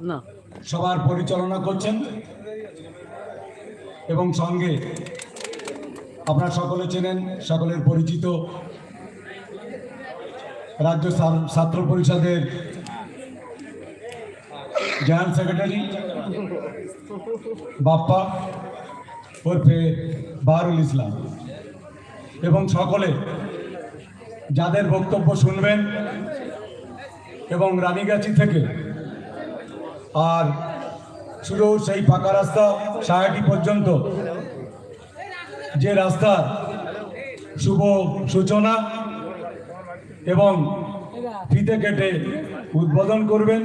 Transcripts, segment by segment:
না। সবার পরিচালনা করছেন এবং সঙ্গে আপনারা সকলে চেনেন, সকলের পরিচিত রাজ্য ছাত্র- পরিষদের জয়েন্ট সেক্রেটারি বাপ্পা ওরফে বাহারুল ইসলাম এবং সকলে যাদের বক্তব্য শুনবেন এবং রানীগাছি থেকে আর শুধু সেই ফাঁকা রাস্তা সায়াটি পর্যন্ত। যে রাস্তার শুভ সূচনা এবং ফিতে কেটে উদ্বোধন করবেন।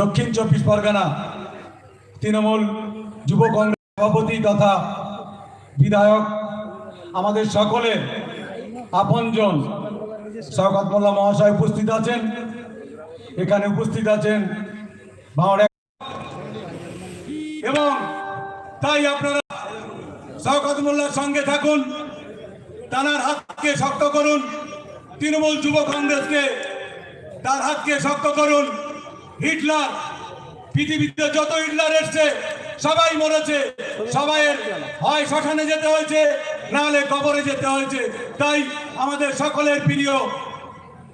দক্ষিণ চব্বিশ পরগনা তৃণমূল যুব কংগ্রেস সভাপতি তথা বিধায়ক আমাদের সকলের আপনজন শওকত মোল্লা মহাশয় উপস্থিত আছেন। এখানে উপস্থিত আছেন এবং তাই আপনারা শওকত মোল্লার সঙ্গে থাকুন, তানার হাতকে শক্ত করুন, তৃণমূল যুব কংগ্রেসকে তার হাতকে শক্ত করুন। হিটলার, পৃথিবীতে যত হিটলার এসছে, সবাই মরেছে সবাই হয় শ্মশানে যেতে হয়েছে নাহলে কবরে যেতে হয়েছে। তাই আমাদের সকলের প্রিয়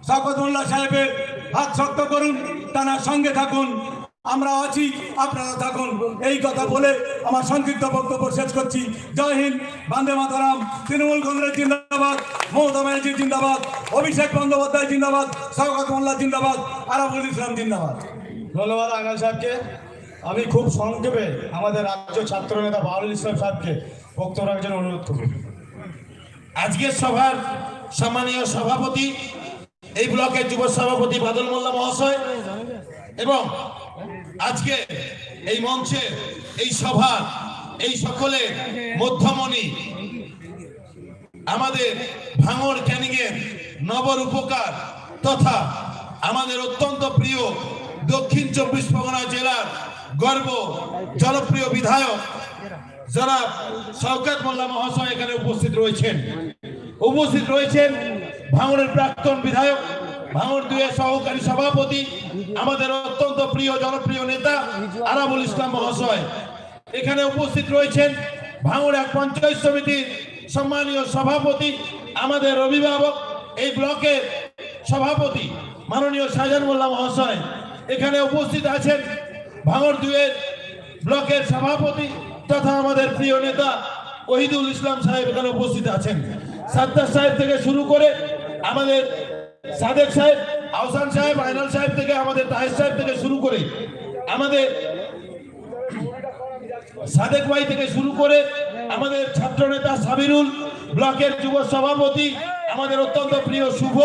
শকত মোল্লা সাহেবের হাত শক্ত করুন তার সঙ্গে থাকুন। আমরা আছি আপনারা থাকুন। এই কথা বলে আমার সংক্ষিপ্ত বক্তব্য শেষ করছি। জয় হিন্দ বান্দে মাতারাম তৃণমূল কংগ্রেস জিন্দাবাদ মমতা ব্যানার্জি জিন্দাবাদ অভিষেক বন্দ্যোপাধ্যায় জিন্দাবাদ শওকত মোল্লা জিন্দাবাদ আরাবুল ইসলাম জিন্দাবাদ। ধন্যবাদ আঙ্গাল সাহেবকে। আমি খুব সংক্ষেপে আমাদের রাজ্য ছাত্র নেতা বাহুল ইসলাম সাহেবকে বক্তব্য রাখার জন্য অনুরোধ করব। আজকের সভার সম্মানীয় সভাপতি এই ব্লকের যুব সভাপতি বাদল মোল্লা মহাশয় এবং আজকে এই মঞ্চে, এই সভা এই সকলে মধ্যমণি আমাদের ভাঙর ক্যানিংয়ের নবর উপকার তথা আমাদের অত্যন্ত প্রিয় দক্ষিণ চব্বিশ পরগনা জেলার গর্ব, জনপ্রিয় বিধায়ক যারা শওকত মোল্লা মহাশয় এখানে উপস্থিত রয়েছেন। উপস্থিত রয়েছেন ভাঙড়ের প্রাক্তন বিধায়ক ভাঙড় দুয়ের সহকারী সভাপতি, আমাদের অত্যন্ত প্রিয়, জনপ্রিয় নেতা আরাবুল ইসলাম মহাশয়। এখানে উপস্থিত রয়েছেন ভাঙড় এক পঞ্চায়েত সমিতির সম্মানীয় সভাপতি, আমাদের অভিভাবক, এই ব্লকের সভাপতি, মাননীয় শাহজাহান মোল্লা মহাশয়। এখানে উপস্থিত আছেন ভাঙড় দুয়ের ব্লকের সভাপতি তথা আমাদের প্রিয় নেতা ওহিদুল ইসলাম সাহেব এখানে উপস্থিত আছেন। সাদ্দার সাহেব থেকে শুরু করে আমাদের সাদেক সাহেব, আহসান সাহেব, আইনাল সাহেব থেকে, আমাদের তাহের সাহেব থেকে শুরু করে আমাদের সাদেক ভাই থেকে শুরু করে আমাদের ছাত্র নেতা সাবিরুল ব্লকের যুব সভাপতি, আমাদের অত্যন্ত প্রিয় শুভ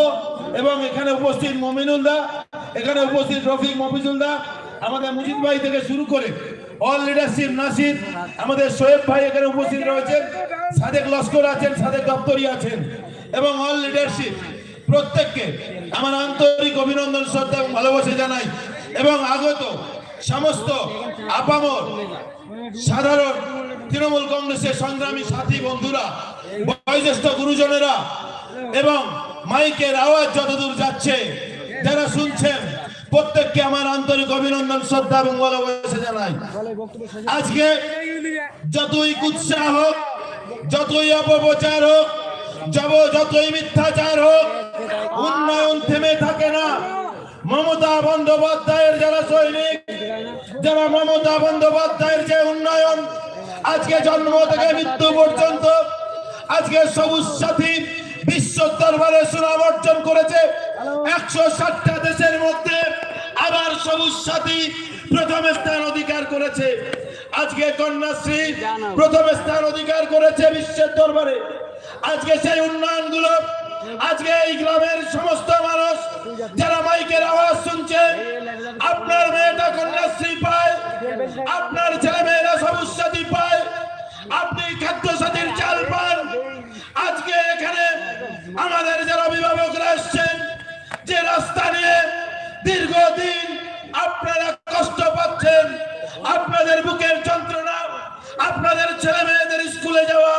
এবং এখানে উপস্থিত মমিনুল দা, এখানে উপস্থিত রফিক মফিজুল দা, আমাদের মুজিদ ভাই থেকে শুরু করে অল লিডারশিপ নাসির, আমাদের সোয়েব ভাই এখানে উপস্থিত রয়েছেন, সাদেক লস্কর আছেন, সাদেক দপ্তরি আছেন। এবং অল লিডারশিপ প্রত্যেককে আমার আন্তরিক অভিনন্দন, শ্রদ্ধা এবং ভালোবাসা জানাই। এবং আগত সমস্ত আপামর সাধারণ তৃণমূল কংগ্রেসের সংগ্রামী সাথী বন্ধুরা, বয়োজ্যেষ্ঠ গুরুজনেরা এবং মাইকের আওয়াজ যতদূর যাচ্ছে, যারা শুনছেন, প্রত্যেককে আমার আন্তরিক অভিনন্দন, শ্রদ্ধা এবং ভালোবাসা জানাই। আজকে যতই কুৎসা হোক, যতই অপপ্রচার হোক যাব যতই মিথ্যাচার হোক, উন্নয়ন থেমে থাকে না। মমতা বন্দ্যোপাধ্যায়ের যারা সৈনিক, যারা মমতা বন্দ্যোপাধ্যায়ের যে উন্নয়ন, আজকে জন্ম থেকে মৃত্যু পর্যন্ত, আজকে সবুজ সাথী বিশ্ব দরবারে সুনাম অর্জন করেছে। একশো ষাটটা দেশের মধ্যে আবার সবুজ সাথী প্রথম স্থান অধিকার করেছে। আজকে কন্যাশ্রী প্রথম স্থান অধিকার করেছে বিশ্বের দরবারে। আজকে সেই উন্নয়নগুলো, আজকে এই গ্রামের সমস্ত মানুষ যারা মাইকের আওয়াজ শুনছে, আপনার মেয়েটা কন্যাশ্রী পায়, আপনার ছেলে মেয়েরা সবুজ সাথী পায়, আপনি খাদ্য সাথীর চাল পান। আজকে এখানে আমাদের যারা অভিভাবকরা এসছেন, যে রাস্তা নিয়ে দীর্ঘদিন আপনারা কষ্ট পাচ্ছেন, আপনাদের বুকের যন্ত্রণা, আপনাদের ছেলে মেয়েদের স্কুলে যাওয়া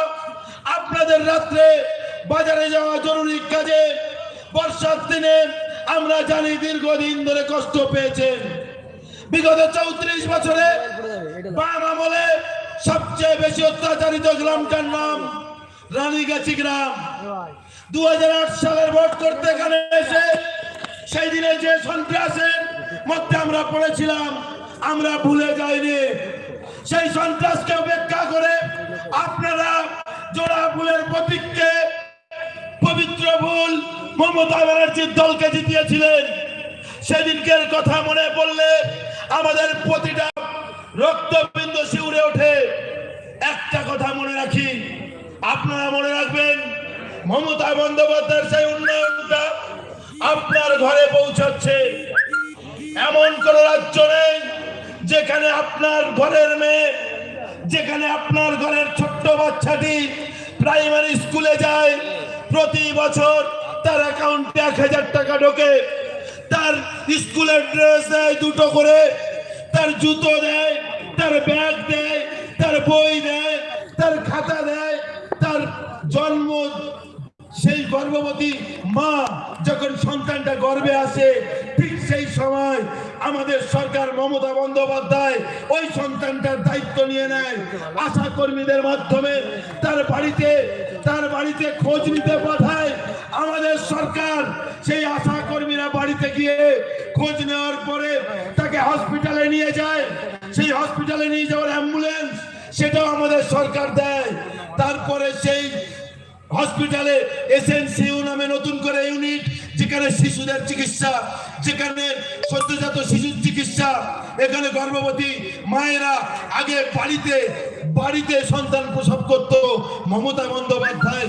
আপনাদের রাত্রে বাজারে যাওয়া জরুরি কাজে বর্ষার দিনে আমরা জানি দীর্ঘদিন ধরে কষ্ট পেয়েছেন। বিগত চৌত্রিশ বছরে বাম আমলে সবচেয়ে বেশি অত্যাচারিত গ্রামটার নাম রানীগাছি গ্রাম। দু হাজার আট সালের ভোট করতে এখানে এসে সেই দিনে যে সন্ত্রাসের মধ্যে আমরা পড়েছিলাম, আমরা ভুলে যাইনি। সেই সন্ত্রাসকে উপেক্ষা করে আপনারা জোড়া ফুলের প্রতীককে পবিত্র ভুল মমতা ব্যানার্জির দলকে জিতিয়েছিলেন। সেদিনকের কথা মনে পড়লে আমাদের প্রতিটা রক্তবিন্দু শিউরে ওঠে। একটা কথা মনে রাখি, আপনারা মনে রাখবেন, মমতা বন্দ্যোপাধ্যায়ের সেই উন্নয়নটা আপনার ঘরে পৌঁছাচ্ছে। এমন কোন রাজ্য নেই যেখানে আপনার ঘরের মেয়ে যেখানে আপনার ঘরের ছোট্ট বাচ্চাটি প্রাইমারি স্কুলে যায়, প্রতি বছর তার অ্যাকাউন্টে এক হাজার টাকা ঢোকে। তার স্কুলের ড্রেস দেয় দুটো করে, তার জুতো দেয়, তার ব্যাগ দেয়, তার বই দেয়, তার খাতা দেয়, তার জন্ম সেই গর্ভবতী মা যখন সন্তানটা গর্ভে আসে, ঠিক সেই সময় আমাদের সরকার মমতা বন্দ্যোপাধ্যায় ওই সন্তানটার দায়িত্ব নিয়ে নেয়। আশা কর্মীদের মাধ্যমে তার বাড়িতে তার বাড়িতে খোঁজ নিতে পাঠায়। আমাদের সরকার সেই আশা কর্মীরা বাড়িতে গিয়ে খোঁজ নেওয়ার পরে তাকে হসপিটালে নিয়ে যায়। সেই হসপিটালে নিয়ে যাওয়ার অ্যাম্বুলেন্স সেটাও আমাদের সরকার দেয়। তারপরে সেই হসপিটালে এসএনসিউ নামে নতুন করে ইউনিট যেখানে শিশুদের চিকিৎসা যেখানে সদ্যজাত শিশুর চিকিৎসা এখানে গর্ভবতী মায়েরা আগে বাড়িতে বাড়িতে সন্তান প্রসব করত। মমতা বন্দ্যোপাধ্যায়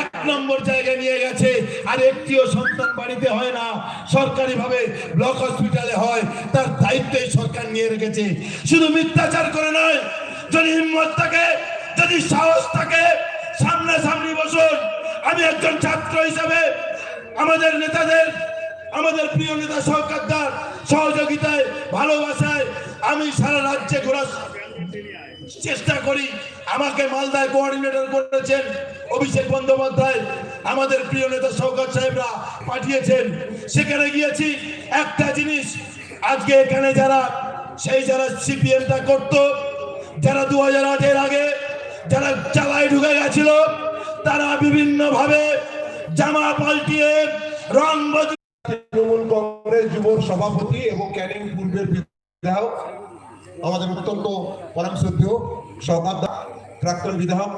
এক নম্বর জায়গায় নিয়ে গেছে আর একটিও সন্তান বাড়িতে হয় না সরকারি ভাবে ব্লক হসপিটালে হয় তার দায়িত্ব সরকার নিয়ে রেখেছে। শুধু মিথ্যাচার করে নয় যদি হিম্মত থাকে যদি সাহস থাকে সামনে সামনে বসুন। আমি একজন ছাত্র হিসাবে আমাদের নেতাদের, আমাদের প্রিয় নেতা সরকারদার সহযোগিতায়, ভালোবাসায় আমি সারা রাজ্যে ঘোরার চেষ্টা করি। আমাকে মালদায় কোঅর্ডিনেটর করেছেন অভিষেক বন্দ্যোপাধ্যায়, আমাদের প্রিয় নেতা শওকত সাহেবরা পাঠিয়েছেন। সেখানে গিয়েছি। একটা জিনিস, আজকে এখানে যারা, সেই যারা সিপিএমটা করতো, যারা দু হাজার আগে যারা চালায় ঢুকে গেছিল তারা বিভিন্ন ভাবে জামা পাল্টিয়ে রং তৃণমূল কংগ্রেস যুব সভাপতি এবং ক্যানিং পূর্বের বিধায়ক আমাদের অত্যন্ত পরম শ্রদ্ধেয় দা, প্রাক্তন বিধায়ক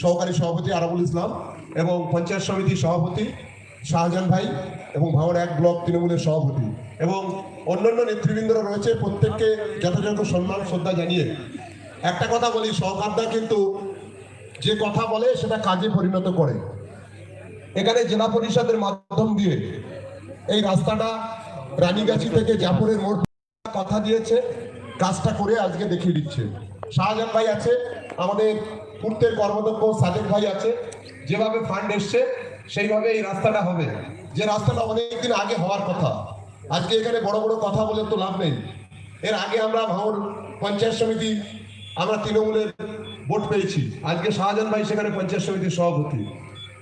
সহকারী সভাপতি আরাবুল ইসলাম এবং পঞ্চায়েত সমিতির সভাপতি শাহজাহান ভাই এবং ভাঙড় এক ব্লক তৃণমূলের সভাপতি এবং অন্যান্য নেতৃবৃন্দরা রয়েছে প্রত্যেককে যথাযথ সম্মান শ্রদ্ধা জানিয়ে একটা কথা বলি, সহকারদা কিন্তু যে কথা বলে সেটা কাজে পরিণত করে। এখানে জেলা পরিষদের মাধ্যম দিয়ে এই রাস্তাটা রানীগাছি থেকে জাপুরের মোড় কথা দিয়েছে, কাজটা করে আজকে দেখিয়ে দিচ্ছে। শাহজাহান ভাই আছে, আমাদের পূর্তের কর্মদক্ষ সাজেদ ভাই আছে, যেভাবে ফান্ড এসছে, সেইভাবে এই রাস্তাটা হবে। যে রাস্তাটা অনেকদিন আগে হওয়ার কথা। আজকে এখানে বড় বড় কথা বলে তো লাভ নেই। এর আগে আমরা ভাঙর পঞ্চায়েত সমিতি আমরা তৃণমূলের ভোট পেয়েছি। আজকে শাহজাহান ভাই সেখানে পঞ্চায়েত সমিতির সভাপতি।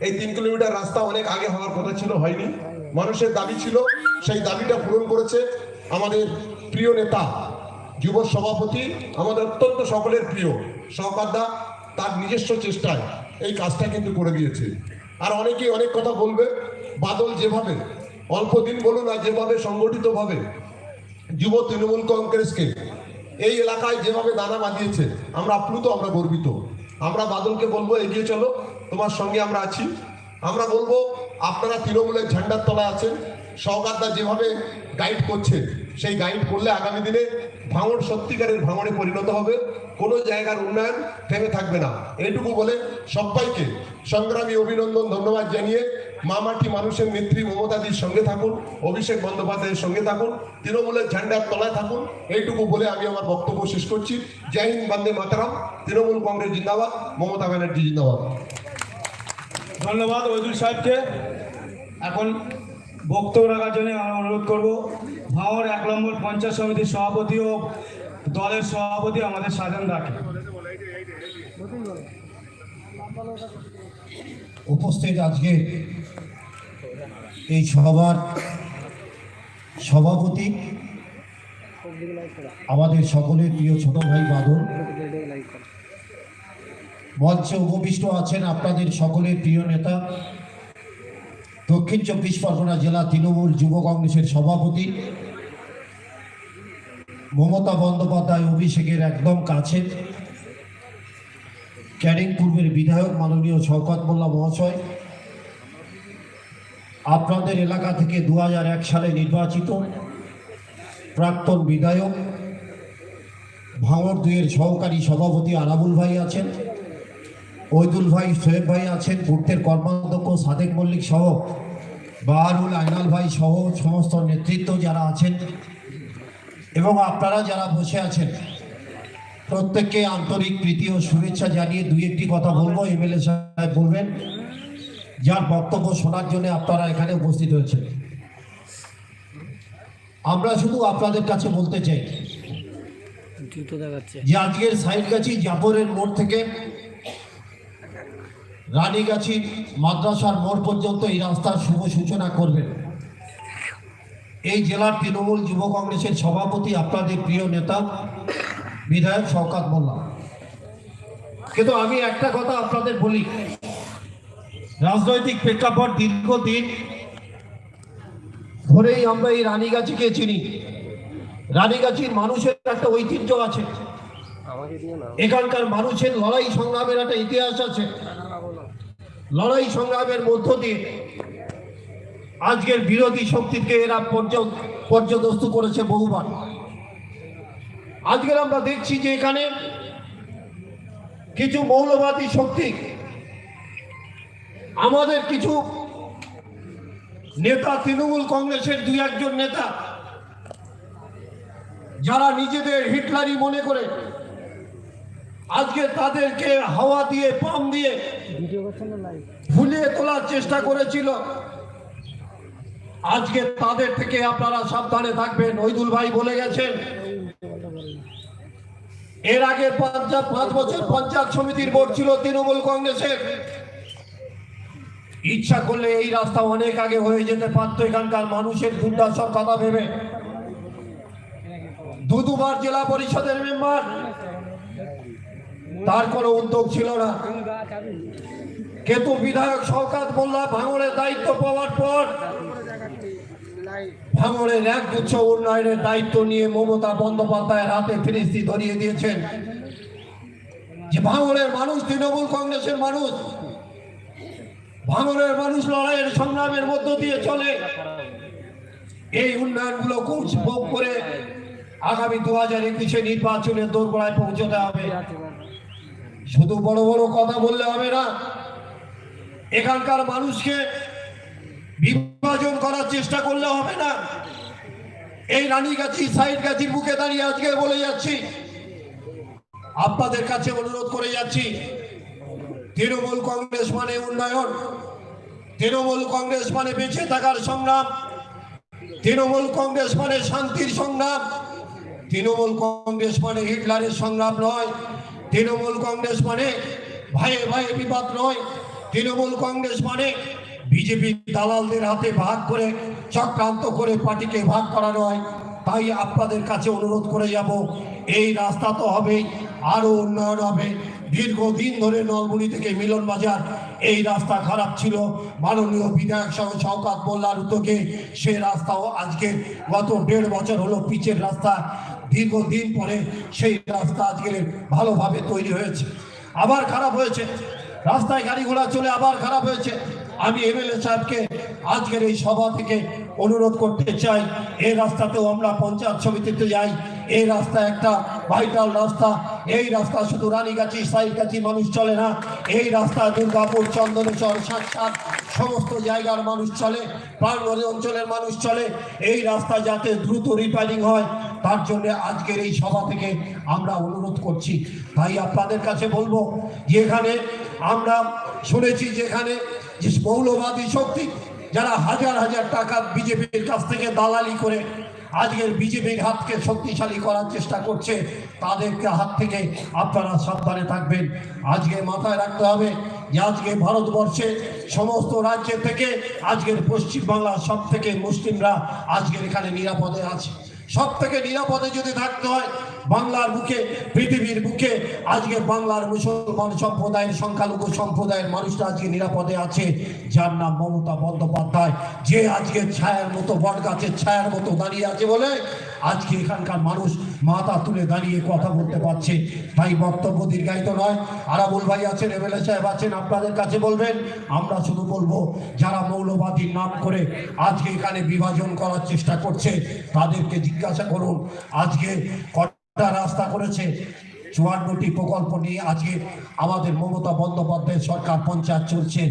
এই তিন কিলোমিটার রাস্তা অনেক আগে হওয়ার কথা ছিল, হয়নি। মানুষের দাবি ছিল, সেই দাবিটা পূরণ করেছে আমাদের প্রিয় নেতা, যুব সভাপতি, আমাদের অত্যন্ত সকলের প্রিয় সহকারদা তার নিজস্ব চেষ্টায় এই কাজটা কিন্তু করে দিয়েছে। আর অনেকেই অনেক কথা বলবে, বাদল যেভাবে, অল্প দিন বলুন আর যেভাবে সংগঠিতভাবে যুব তৃণমূল কংগ্রেসকে এই এলাকায় যেভাবে দানা বাঁধিয়েছে, আমরা আপ্লুত, আমরা গর্বিত। আমরা বাদলকে বলব, এগিয়ে চলো, তোমার সঙ্গে আমরা আছি। আমরা বলব, আপনারা তৃণমূলের ঝান্ডার তলায় আছেন সহকারদা যেভাবে গাইড করছে সেই গাইড করলে আগামী দিনে ভাঙড় সত্যিকারের ভাঙড়ে পরিণত হবে। কোনো জায়গার উন্নয়ন থেমে থাকবে না। এটুকু বলে সবাইকে সংগ্রামী অভিনন্দন, ধন্যবাদ জানিয়ে মামাটি মানুষের নেত্রী মমতাদির সঙ্গে থাকুন অভিষেক বন্দ্যোপাধ্যায়ের সঙ্গে থাকুন তৃণমূলের ঝান্ডার তলায় থাকুন এইটুকু বলে আমি আমার বক্তব্য শেষ করছি। জয় হিন্দ বন্দে মাতারাম। তৃণমূল কংগ্রেস জিন্দাবাদ মমতা ব্যানার্জি জিন্দাবাদ। ধন্যবাদ ওইদুল সাহেবকে। এখন বক্তব্য রাখার জন্য আমরা অনুরোধ করব ভাঙর এক নম্বর পঞ্চায়েত সমিতির সভাপতি ও দলের সভাপতি আমাদের সাজান রাখে উপস্থিত আজকে এই সভার সভাপতি আমাদের সকলের প্রিয় ছোট ভাই বাদল। মঞ্চে উপবিষ্ট আছেন আপনাদের সকলের প্রিয় নেতা। দক্ষিণ চব্বিশ পরগনা জেলা তৃণমূল যুব কংগ্রেসের সভাপতি মমতা বন্দ্যোপাধ্যায় অভিষেকের একদম কাছে। ক্যানিং পূর্বের বিধায়ক মাননীয় শওকত মোল্লা মহাশয়। আপনাদের এলাকা থেকে দু হাজার এক সালে নির্বাচিত প্রাক্তন বিধায়ক, ভাঙর দুয়ের সহকারী সভাপতি আরাবুল ভাই আছেন ওইদুল ভাই, সোহেব ভাই আছেন পূর্তের কর্মাধ্যক্ষ সাদেক মল্লিক সহ বাহারুল আইনাল ভাই সহ সমস্ত নেতৃত্ব যারা আছেন এবং আপনারা যারা বসে আছেন, প্রত্যেককে আন্তরিক প্রীতি ও শুভেচ্ছা জানিয়ে দুই একটি কথা বলব। এমএলএ সাহেব বলবেন যার বক্তব্য শোনার জন্য আপনারা এখানে উপস্থিত হয়েছেন। আমরা শুধু আপনাদের কাছে বলতে চাই যে আজকের সাইডগাছি জাফরের মোড় থেকে রানীগাছি মাদ্রাসার মোড় পর্যন্ত এই রাস্তার শুভ সূচনা করবেন। এই জেলার তৃণমূল যুব কংগ্রেসের সভাপতি আপনাদের প্রিয় নেতা বিধায়ক শওকাত মোল্লা। কিন্তু আমি একটা কথা আপনাদের বলি রাজনৈতিক প্রেক্ষাপট দীর্ঘদিন ধরেই আমরা এই রানীগাছিকে চিনি। রানীগাছির মানুষের একটা ঐতিহ্য আছে। এখানকার মানুষের লড়াই সংগ্রামের একটা ইতিহাস আছে। লড়াই সংগ্রামের মধ্য দিয়ে আজকের বিরোধী শক্তিকে এরা পর্য- পর্যদস্ত করেছে বহুবার। আজকের আমরা দেখছি যে এখানে কিছু মৌলবাদী শক্তি আমাদের কিছু নেতা, তৃণমূল কংগ্রেসের দুই একজন নেতা, যারা নিজেদের হিটলারি মনে করে আজকে তাদেরকে হাওয়া দিয়ে, পাম দিয়ে ফুলিয়ে তোলার চেষ্টা করেছিল। আজকে তাদের থেকে আপনারা সাবধানে থাকবেন ওইদুল ভাই বলে গেছেন। এর আগে পাঁচ বছর পঞ্চায়েত সমিতির ভোট ছিল তৃণমূল কংগ্রেসের। ইচ্ছা করলে এই রাস্তা অনেক আগে হয়ে যেতে পারতো এখানকার মানুষের দুর্দশার কথা ভেবে। দু দুবার জেলা পরিষদের মেম্বার। তার কোনো উদ্যোগ ছিল না। কিন্তু বিধায়ক শওকাত মোল্লা ভাঙড়ের দায়িত্ব পাওয়ার পর ভাঙড়ের এক গুচ্ছ উন্নয়নের দায়িত্ব নিয়ে মমতা বন্দ্যোপাধ্যায়ের হাতে ফিরিস্তি ধরিয়ে দিয়েছেন। যে ভাঙড়ের মানুষ, তৃণমূল কংগ্রেসের মানুষ ভাঙড়ের মানুষ লড়াইয়ের সংগ্রামের মধ্য দিয়ে চলে। এই উন্নয়নগুলো ভোগ করে আগামী দু হাজার একুশে নির্বাচনের দোরগোড়ায় পৌঁছতে হবে। শুধু বড় বড় কথা বললে হবে না, এখানকার মানুষকে বিভাজন করার চেষ্টা করলে হবে না। এই রানীগাছি সাইড গাছির বুকে দাঁড়িয়ে আজকে বলে যাচ্ছি। আপনাদের কাছে অনুরোধ করে যাচ্ছি তৃণমূল কংগ্রেস মানে উন্নয়ন। তৃণমূল কংগ্রেস মানে বেঁচে থাকার সংগ্রাম। তৃণমূল কংগ্রেস মানে শান্তির সংগ্রাম। তৃণমূল কংগ্রেস মানে হিটলারের সংগ্রাম নয়। তৃণমূল কংগ্রেস মানে ভাইয়ে ভাইয়ে বিবাদ নয়। তৃণমূল কংগ্রেস মানে বিজেপি দালালদের হাতে ভাগ করে, চক্রান্ত করে পার্টিকে ভাগ করা নয়। তাই আপনাদের কাছে অনুরোধ করে যাব। এই রাস্তা তো হবেই আরও উন্নয়ন হবে। দীর্ঘদিন ধরে নলমুড়ি থেকে মিলন বাজার এই রাস্তা খারাপ ছিল। মাননীয় বিধায়ক সহ শওকাত মোল্লার উদ্যোগে সে রাস্তাও আজকে গত দেড় বছর হলো পিচের রাস্তা। দীর্ঘদিন পরে সেই রাস্তা আজকে ভালোভাবে তৈরি হয়েছে। আবার খারাপ হয়েছে। রাস্তায় গাড়ি ঘোড়া চলে আবার খারাপ হয়েছে। আমি এমএলএ সাহেবকে আজকের এই সভা থেকে অনুরোধ করতে চাই এই রাস্তাতেও আমরা পঞ্চায়েত সমিতিতে যাই। এই রাস্তা একটা ভাইটাল রাস্তা। এই রাস্তা শুধু রানীগাছি সাইগাছি মানুষ চলে না। এই রাস্তা দুর্গাপুর, চন্দনেশ্বর সাক্ষাৎ সমস্ত জায়গার মানুষ চলে প্রাণবনী অঞ্চলের মানুষ চলে। এই রাস্তা যাতে দ্রুত রিপেয়ারিং হয়, তার জন্য আজকের এই সভা থেকে আমরা অনুরোধ করছি। তাই আপনাদের কাছে বলব যে এখানে আমরা শুনেছি যেখানে যে মৌলবাদী শক্তি, যারা হাজার হাজার টাকা বিজেপির কাছ থেকে দালালি করে আজকের বিজেপির হাতকে শক্তিশালী করার চেষ্টা করছে, তাদেরকে হাত থেকে আপনারা সাবধানে থাকবেন। আজকে মাথায় রাখতে হবে যে আজকে ভারতবর্ষে সমস্ত রাজ্য থেকে আজকের পশ্চিমবাংলার সব থেকে মুসলিমরা আজকের এখানে নিরাপদে আছে। সব থেকে নিরাপদে যদি থাকতে হয় বাংলার মুখে, পৃথিবীর মুখে, আজকে বাংলার মুসলমান সম্প্রদায়ের সংখ্যালঘু সম্প্রদায়ের মানুষরা আজকে নিরাপদে আছে, যার নাম মমতা বন্দ্যোপাধ্যায়। যে আজকে ছায়ার মতো বট গাছের ছায়ার মতো দাঁড়িয়ে আছে বলে আজকে এখানকার মানুষ মাথা তুলে দাঁড়িয়ে কথা বলতে পারছে। তাই বক্তব্য দীর্ঘায়িত নয়। আরাবুল ভাই আছেন, এমএলএ সাহেব আছেন, আপনাদের কাছে বলবেন? আমরা শুধু বলব, যারা মৌলবাদীর নাম করে আজকে এখানে বিভাজন করার চেষ্টা করছে, তাদেরকে জিজ্ঞাসা করুন, আজকে কটা রাস্তা করেছে? চুয়ান্নটি প্রকল্প নিয়ে আজকে আমাদের মমতা বন্দ্যোপাধ্যায় সরকার পঞ্চায়েত চলছে।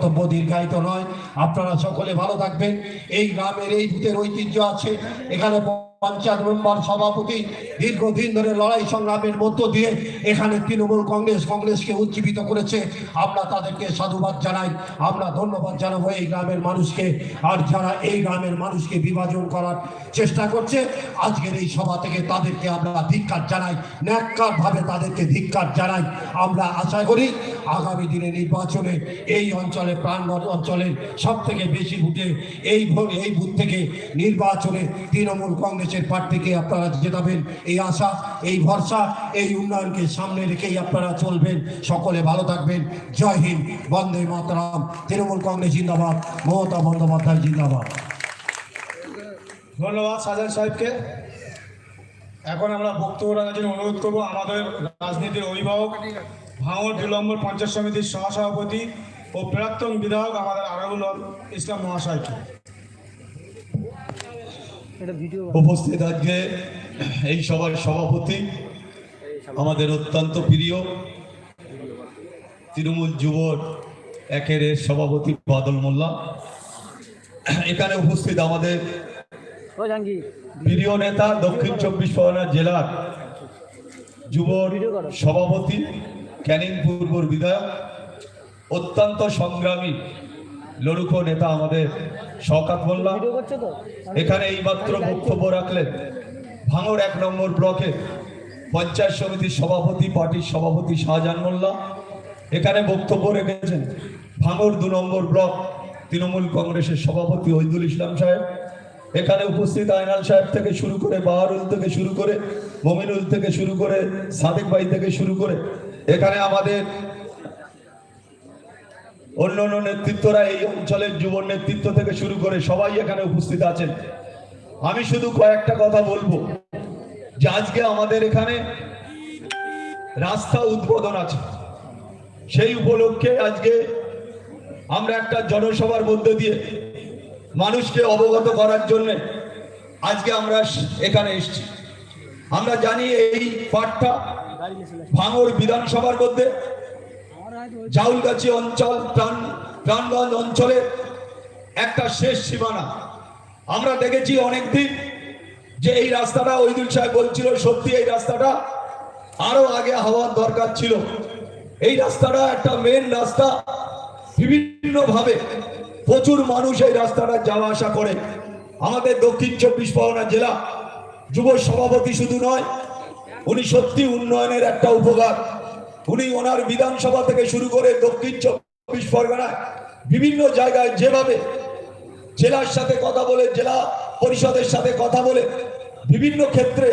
বক্তব্য দীর্ঘায়িত নয়। আপনারা সকলে ভালো থাকবেন। এই গ্রামের এই ভূতের ঐতিহ্য আছে। এখানে পঞ্চায়েত মেম্বার সভাপতি দীর্ঘদিন ধরে লড়াই সংগ্রামের মধ্য দিয়ে এখানে তৃণমূল কংগ্রেস, কংগ্রেসকে উজ্জীবিত করেছে। আমরা তাদেরকে সাধুবাদ জানাই। আমরা ধন্যবাদ জানাব এই গ্রামের মানুষকে। আর যারা এই গ্রামের মানুষকে বিভাজন করার চেষ্টা করছে, আজকের এই সভা থেকে তাদেরকে আমরা ধিক্কার জানাই। ন্যাক্কার ভাবে তাদেরকে ধিক্কার জানাই। আমরা আশা করি আগামী দিনে নির্বাচনে এই অঞ্চলে প্রাণ অঞ্চলের সব থেকে বেশি ভোটে এই ভো- এই বুথ থেকে নির্বাচনে তৃণমূল কংগ্রেসের প্রার্থীকে আপনারা জেতাবেন এই আশা, এই ভরসা, এই উন্নয়নকে সামনে রেখেই আপনারা চলবেন। সকলে ভালো থাকবেন। জয় হিন্দ। বন্দে মাতরাম। তৃণমূল কংগ্রেস জিন্দাবাদ। মমতা বন্দ্যোপাধ্যায় জিন্দাবাদ। ধন্যবাদ সাজান সাহেবকে। এখন আমরা বক্তব্য রাখার জন্য অনুরোধ করব, আমাদের রাজনীতির অভিভাবক ভাঙর দু নম্বর পঞ্চায়েত সমিতির সহসভাপতি ও প্রাক্তন বিধায়ক আমাদের আরাবুল ইসলাম মহাশয়কে। উপস্থিত আজকে এই সভার সভাপতি আমাদের অত্যন্ত প্রিয় তৃণমূল যুব একের সভাপতি বাদল মোল্লা। এখানে উপস্থিত আমাদের প্রিয় নেতা দক্ষিণ চব্বিশ পরগনা জেলার যুব সভাপতি ক্যানিং পূর্বর বিধায়ক অত্যন্ত সংগ্রামী লড়ুকো নেতা আমাদের শওকাত মোল্লা। ভিডিও করছে তো? এখানে এইমাত্র বক্তব্য রাখলেন ভাঙর এক নম্বর ব্লকে পঞ্চায়েত সমিতির সভাপতি পার্টির সভাপতি শাহজাহান মোল্লা। এখানে বক্তব্য রেখেছেন ভাঙর দু নম্বর ব্লক তৃণমূল কংগ্রেসের সভাপতি ওইদুল ইসলাম সাহেব। এখানে উপস্থিত আয়নাল সাহেব থেকে শুরু করে বাহারুল থেকে শুরু করে মমিনুল থেকে শুরু করে সাদেক ভাই থেকে শুরু করে। এখানে আমাদের অন্য অন্য নেতৃত্বরা এই অঞ্চলের যুব নেতৃত্ব থেকে শুরু করে সবাই এখানে উপস্থিত আছেন। আমি শুধু কয়েকটা কথা বলব। যে আজকে আমাদের এখানে রাস্তা উদ্বোধন আছে। সেই উপলক্ষে আজকে আমরা একটা জনসভার মধ্যে দিয়ে মানুষকে অবগত করার জন্য আজকে আমরা এখানে এসেছি। আমরা জানি এই পাঠটা ভাঙর বিধানসভার মধ্যে জাউলগাছি অঞ্চল, প্রাণ প্রাণগঞ্জ অঞ্চলের একটা শেষ সীমানা। আমরা দেখেছি অনেকদিন যে এই রাস্তাটা ওইদুল সাহেব বলছিল, সত্যি এই রাস্তাটা আরও আগে হওয়ার দরকার ছিল। এই রাস্তাটা একটা মেন রাস্তা। বিভিন্ন ভাবে প্রচুর মানুষ এই রাস্তাটা যাওয়া আসা করে। আমাদের দক্ষিণ চব্বিশ পরগনা জেলা যুব সভাপতি শুধু নয়, উনি সত্যি উন্নয়নের একটা উপকার। উনি ওনার বিধানসভা থেকে শুরু করে দক্ষিণ চব্বিশ পরগনায় বিভিন্ন জায়গায় যেভাবে জেলার সাথে কথা বলে, জেলা পরিষদের সাথে কথা বলে, বিভিন্ন ক্ষেত্রে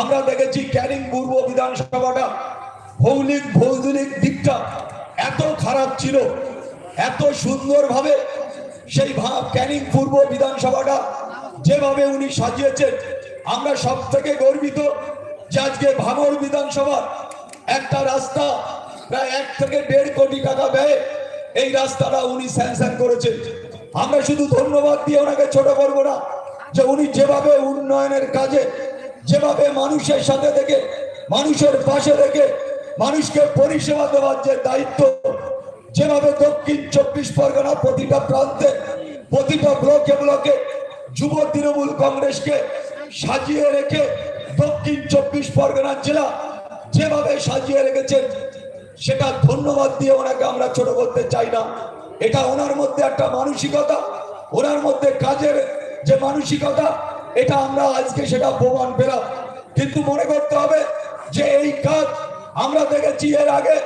আমরা দেখেছি ক্যানিং পূর্ব বিধানসভাটা ভৌলিক ভৌগোলিক দিকটা এত খারাপ ছিল, এত সুন্দরভাবে সেই ভাব ক্যানিং পূর্ব বিধানসভাটা যেভাবে উনি সাজিয়েছেন, আমরা সব থেকে গর্বিত যে আজকে ভাঙর বিধানসভা একটা রাস্তা প্রায় এক থেকে দেড় কোটি টাকা ব্যয় এই রাস্তাটা উনি স্যাংশন করেছেন। আমরা শুধু ধন্যবাদ দিয়ে ওনাকে ছোট করব না, যে উনি যেভাবে উন্নয়নের কাজে, যেভাবে মানুষের সাথে থেকে, মানুষের পাশে থেকে, মানুষকে পরিষেবা দেওয়ার যে দায়িত্ব, যেভাবে দক্ষিণ চব্বিশ পরগনা প্রতিটা প্রান্তে, প্রতিটা ব্লকে ব্লকে যুব তৃণমূল কংগ্রেসকে সাজিয়ে রেখে দক্ষিণ চব্বিশ পরগনা জেলা যেভাবে সাজিয়ে রেখেছেন, সেটা ধন্যবাদ দিয়ে ওনাকে আমরা ছোট করতে চাই না। এটা ওনার মধ্যে একটা মানসিকতা, ওনার মধ্যে কাজের যে মানসিকতা, এটা আমরা আজকে সেটা প্রমাণ পেলাম। কিন্তু মনে করতে হবে যে এই কাজ আমরা দেখেছি এর আগে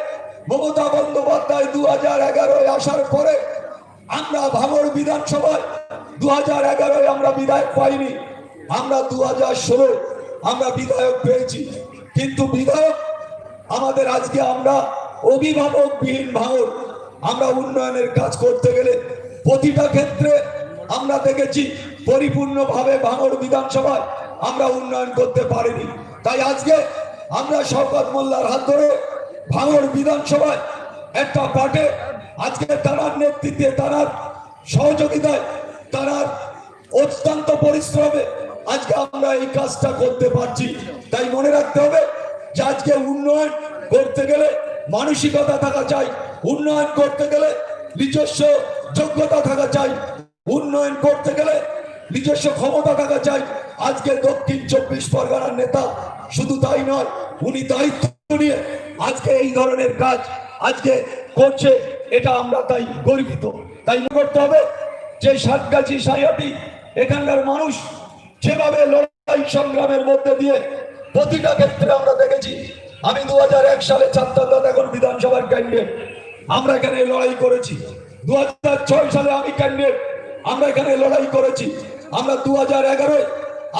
মমতা বন্দ্যোপাধ্যায় দু হাজার এগারোয় আসার পরে আমরা ভাঙড় বিধানসভায় দু হাজার এগারোয় আমরা বিধায়ক পাইনি। আমরা দু হাজার ষোলো আমরা বিধায়ক পেয়েছি। কিন্তু বিধায়ক, আমাদের আজকে আমরা অভিভাবকবিহীন ভাঙড় আমরা উন্নয়নের কাজ করতে গেলে প্রতিটা ক্ষেত্রে আমরা দেখেছি পরিপূর্ণভাবে ভাঙর বিধানসভায় আমরা উন্নয়ন করতে পারিনি। তাই আজকে আমরা শওকত মোল্লার হাত ধরে ভাঙর বিধানসভায় একটা পার্টে আজকে তারার নেতৃত্বে, তারার সহযোগিতায়, তারার অত্যন্ত পরিশ্রমে আজকে আমরা এই কাজটা করতে পারছি। তাই মনে রাখতে হবে যে আজকে উন্নয়ন করতে গেলে মানসিকতা থাকা চাই, উন্নয়ন করতে গেলে নিজস্ব যোগ্যতা থাকা চাই, উন্নয়ন করতে গেলে নিজস্ব ক্ষমতা থাকা চাই। আজকে দক্ষিণ চব্বিশ পরগনার নেতা শুধু তাই নয়, উনি দায়িত্ব নিয়ে আজকে এই ধরনের কাজ আজকে করছে, এটা আমরা তাই গর্বিত। তাই করতে হবে যে সাতগাছি সাইয়াটি এখানকার মানুষ যেভাবে লড়াই সংগ্রামের মধ্যে দিয়ে প্রতিটা ক্ষেত্রে আমরা দেখেছি, আমি দুহাজার এক সালে ছাত্রদল এখন বিধানসভার ক্যান্ডিডেট আমরা এখানে লড়াই করেছি। দুহাজার ছয় সালে আমি ক্যান্ডিডেট আমরা এখানে লড়াই করেছি। আমরা দু হাজার এগারো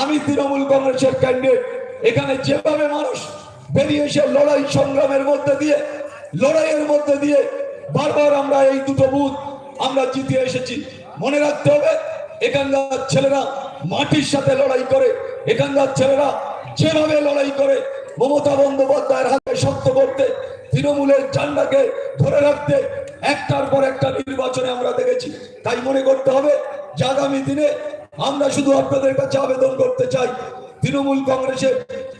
আমি তৃণমূল কংগ্রেসের ক্যান্ডিডেট এখানে যেভাবে মানুষ বেরিয়ে এসে লড়াই সংগ্রামের মধ্যে দিয়ে, লড়াইয়ের মধ্যে দিয়ে বারবার আমরা এই দুটো বুথ আমরা জিতে এসেছি। মনে রাখতে হবে, এখানকার ছেলেরা মাটির সাথে লড়াই করে, এখানকার ছেলেরা যেভাবে লড়াই করে মমতা বন্দ্যোপাধ্যায়ের হাতে শক্ত করতে, তৃণমূলের ঝান্ডাকে ধরে রাখতে, একটার পর একটা নির্বাচনে আমরা দেখেছি, তাই মনে করতে হবে যে আগামী দিনে আমরা শুধু আপনাদের কাছে আবেদন করতে চাই, তৃণমূল কংগ্রেসের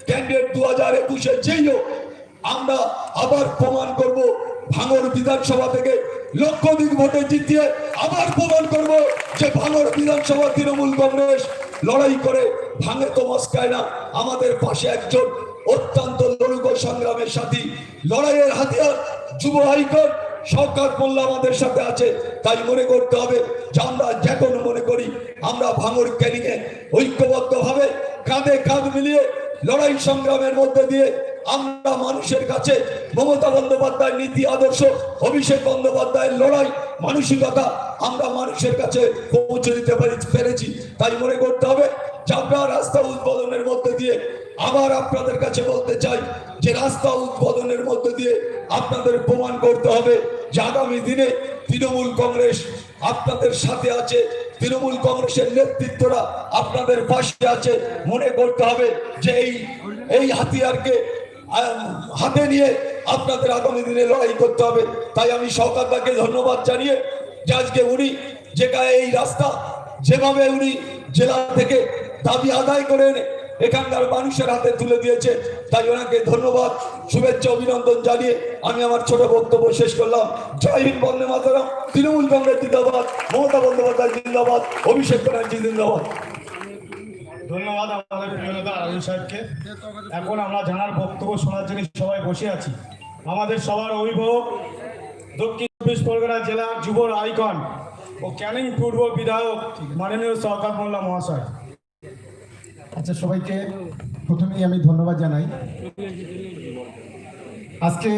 ক্যান্ডিডেট দু হাজার একুশে যেই হোক, আমরা আবার প্রমাণ করব ভাঙড় বিধানসভা থেকে লক্ষাধিক ভোটে জিতিয়ে আবার প্রমাণ করব যে ভাঙড় বিধানসভা তৃণমূল কংগ্রেস লড়াই করে ভাঙে তো মস্কায় না। আমাদের পাশে একজন অত্যন্ত লড়ুক সংগ্রামের সাথী। লড়াইয়ের হাতিয়ার যুব হাইকোর্ট, সরকার মোল্লা আমাদের সাথে আছে। তাই মনে করতে হবে যে আমরা যখন মনে করি, আমরা ভাঙর ক্যানিংয়ে ঐক্যবদ্ধভাবে কাঁধে কাঁধ মিলিয়ে লড়াই সংগ্রামের মধ্যে দিয়ে আমরা মানুষের কাছে মমতা বন্দ্যোপাধ্যায় নীতি, আদর্শ, অভিষেক বন্দ্যোপাধ্যায়ের লড়াই, মানসিকতা আমরা মানুষের কাছে পৌঁছে দিতে পারি- পেরেছি। তাই মনে করতে হবে আমরা রাস্তা উদ্বোধনের মধ্যে দিয়ে আবার আপনাদের কাছে বলতে চাই যে রাস্তা উদ্বোধনের মধ্যে দিয়ে আপনাদের প্রমাণ করতে হবে যে আগামী দিনে তৃণমূল কংগ্রেস আপনাদের সাথে আছে, তৃণমূল কংগ্রেসের নেতৃত্বরা আপনাদের পাশে আছে। মনে করতে হবে যে এই এই হাতিয়ারকে হাতে নিয়ে আপনাদের আগামী দিনে লড়াই করতে হবে। তাই আমি সরকারদাকে ধন্যবাদ জানিয়ে যে আজকে উনি যেখানে এই রাস্তা, যেভাবে উনি জেলা থেকে দাবি আদায় করে এনে এখানকার মানুষের হাতে তুলে দিয়েছে, তাই ওনাকে ধন্যবাদ, শুভেচ্ছা, অভিনন্দন জানিয়ে আমি আমার ছোট বক্তব্য শেষ করলাম। জয় হিন্দ, বন্দে মাতারাম, তৃণমূল কংগ্রেস জিন্দাবাদ, মমতা বন্দ্যোপাধ্যায় জিন্দাবাদ, অভিষেক ব্যানার্জি জিন্দাবাদ। ধন্যবাদ আমাদের প্রিয় নেতা রাজু সাহেবকে। এখন আমরা জানার বক্তব্য শোনার জন্য সবাই বসে আছি। আমাদের সবার অভিভাবক দক্ষিণ চব্বিশ পরগনা জেলার যুব আইকন ও ক্যানিং পূর্ব বিধায়ক মাননীয় সরকার মোল্লা মহাশয়। আচ্ছা সবাইকে প্রথমেই আমি ধন্যবাদ জানাই। আজকে